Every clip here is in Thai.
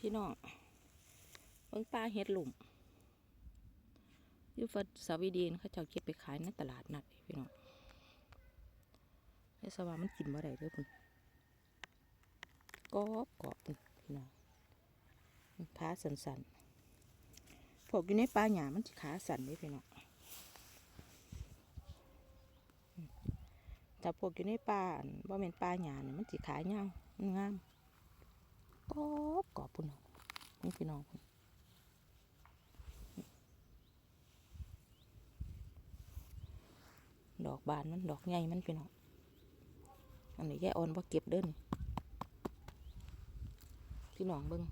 พี่น้องเบิ่งปลาเห็ดหลุมยูฟัดสาวีดีนเขาเจ้าเก็บไปขายในตลาดนัดพี่น้องไอ้สว่ามันกินบ่ได้เด้อพุ่นกอบกอบพุ่นพี่น้องขาสันๆพวกอยู่ในปลาหยามันขาสันเด้อพี่น้องแต่พวกอยู่ในป่าบ่แม่นป่าหยานี่มันสิขายาวมันงามกรอบกรอบพี่น้องพุ่นด อกบานมันดอกใหญ่มันพี่น้องอันนี้แย่อ่อนว่าเก็บเด้นพี่น้องเบิ้ง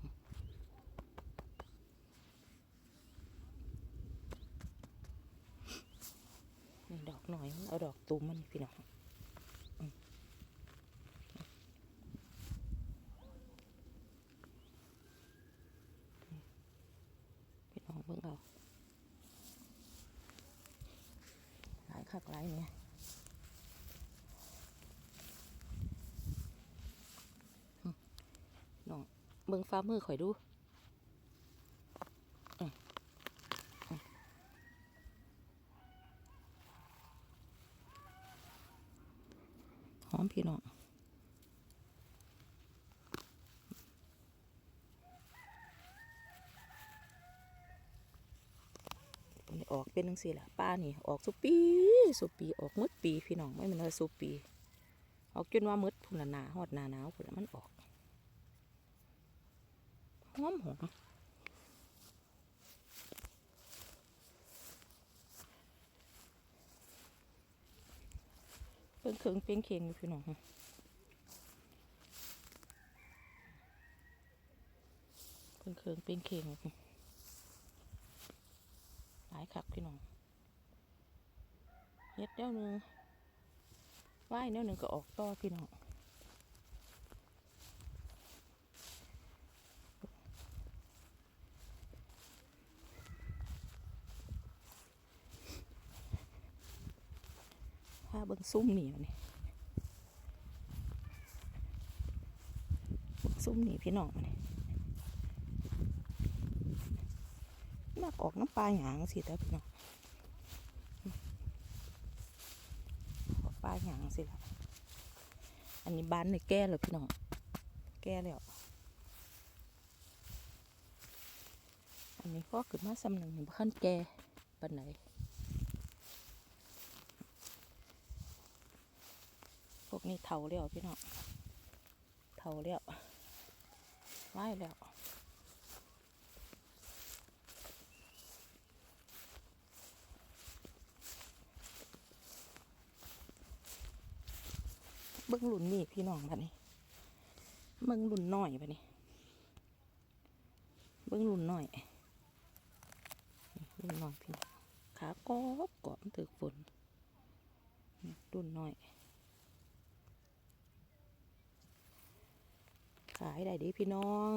ดอกหน่อย เอาดอกตูมมันพี่น้อง พี่น้องเบิ่งเอาหลาย คักหลายเนี่ยอืมน้องเบิ่งฟ้ามือข่อยดูหอมพี่น้อง ออกเป็นจังซี่ล่ะป้านี่ออกสุปีสุปีออกมืดปีพี่น้องไม่แมันว่าสุปี ออกจนว่ามืดพุ่นละหนาฮอดหนาหนาวพุ่นละมันออกหอมหอมเพิ่งเคิงเป้งเคียงอยู่พี่น้องเพิ่งเคิงเป้งเคียงอยู่ายคักพี่น้องเฮ็ดเดี๋ยวนึงว่ายเดี๋ยวนึงก็ออกต่อพี่น้องพาเบิ่งซุ้มนี่นี่ซุ้มนี่พี่น้องนี่มัก ออกน้ำปลาหยางสิแต่พี่น้องออกปลาหยางสิล่ะอันนี้บ้านในแก่แล้วพี่น้องแก่แล้วอันนี้ก็ขึ้นมาสำหนึ่งขั้นแก่ปันไหนพวกนี้เท่าแล้วพี่น้องเท่าแล้วไหวแล้ว เบิ้งหลุนนี่พี่น้องบัดนี้เบิ้งหลุนหน้อยบัดนี้เบิ้งหลุนหน้อยหลุนน้อยพี่ขากอบกอบมันถือฝนนี่รุ่นน้อย ขายได้ดีพี่น้อง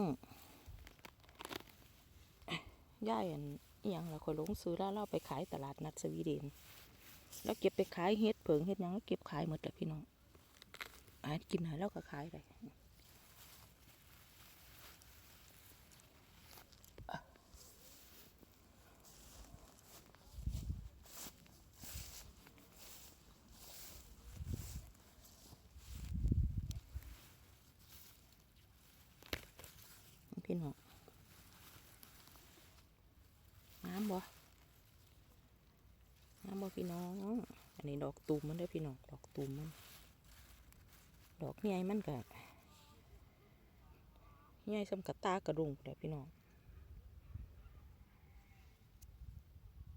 ย่ายอันอหยังละคอยลงซื้อแล้วเราไปขายตลาดนัดสวีเดนแล้วเก็บไปขายเฮ็ดเผิงเฮ็ดยังแล้วเก็บขายหมดแหละพี่น้อง หากินหาแล้วก็ขายไปพี่น้องน้ำบ่น้ำบ่พี่น้อง อันนี้ดอกตูมมันเด้พี่น้อง ดอกตูมมัน ดอกใหญ่มันก็ใหญ่สมกับตากระดุงเลยพี่น้อง